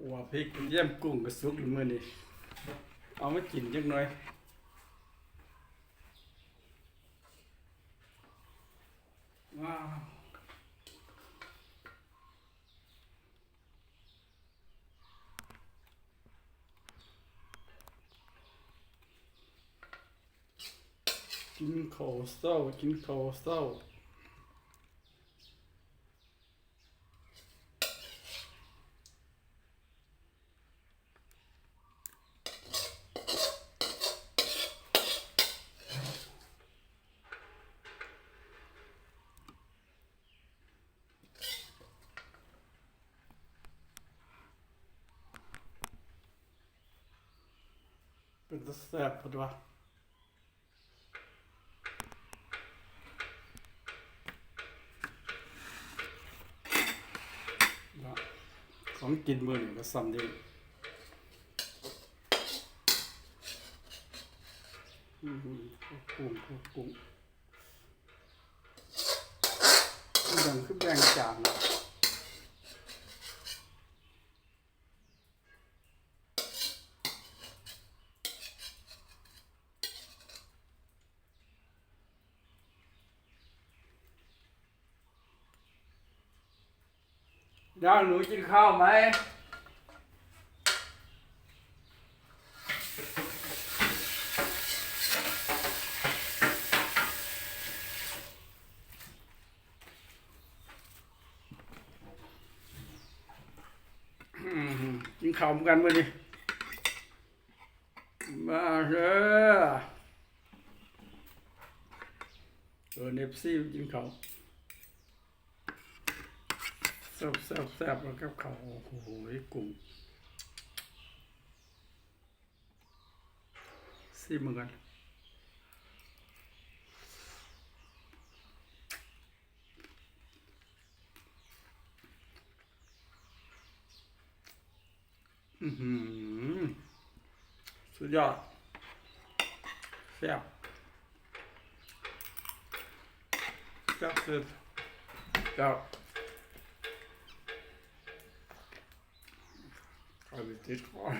หัวพริกเยี่ยมกุ้งกับซุกหรือมือนี่เอามากินจักหน่อยว้าวกินข้าวเศร้ากินข้าวเศร้า เป็นตะแซ่บพอดวะละของกินมื้อนี้ก็ซ้ำดีอืมกุ้งกุ้งกุ้งดังขึ้นแดงจางนะ ย่างหนูกินข้าวไหมกินข้าวเหมือนกันมื้อนี้มาเด้อเออเนฟซี่กินข้าว แซ่บแซ่บแซ่บแล้วกับข้าโอ้โหกุ้งซีเหมือนกันอือหือสุดยอดแซ่บแซ่บสุดแซ่บ ขอไปติดก่อน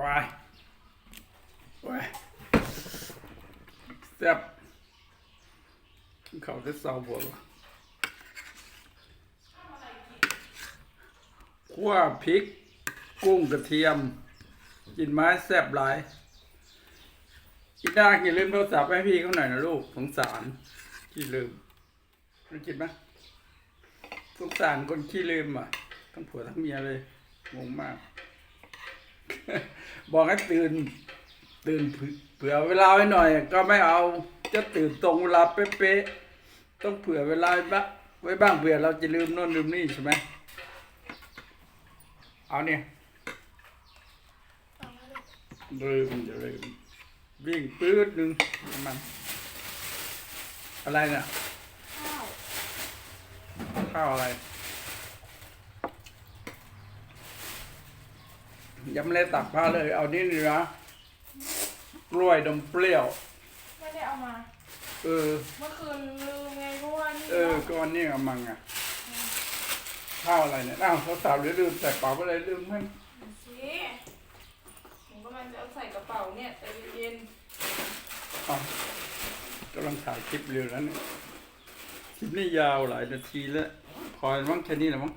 วายโอ้ยแซ่บเขาจะเศร้าบ่วะคั่วพริก กุ้งกระเทียม กินไม้แซ่บหลาย อีด้าอย่าลืมโทรศัพท์ให้พี่เขาหน่อยนะลูกสงสารขี้ลืมไม่กินไหมสงสารคนขี้ลืมอะทั้งผัวทั้งเมียเลยงงมาก บอกให้ตื่น ตื่นเผื่อเวลาไว้หน่อย ก็ไม่เอาจะตื่นตรงเวลาเป๊ะๆต้องเผื่อเวลาไว้บ้างไว้บ้างเผื่อเราจะลืมโน่นลืมนี่ใช่ไหมเอาเนี่ยลืมจะลืม วิ่งปื๊ดหนึ่งมัน อะไรเนี่ยข้าวข้าวอะไร ยังไม่ได้ตักผ้าเลย เอานี่นี่นะกล้วยดมเปรี้ยว ไม่ได้เอามา เออ เมื่อคืนลืมไงเพราะว่านี่เออก้อนนี่เอามังอะข้าวอะไรเนี่ยอ้าวสาวๆหรือลืมใส่เป๋าไปเลยลืมให้ สิผมกำ ลังจะเอาใส่กระเป๋าเนี่ยใจเย็นอ้าวกำลังถ่ายคลิปเร็วแล้วเนี่ย คลิปนี้ยาวหลายนาทีแล้ว พอมั้งแค่นี้แหละมั้ง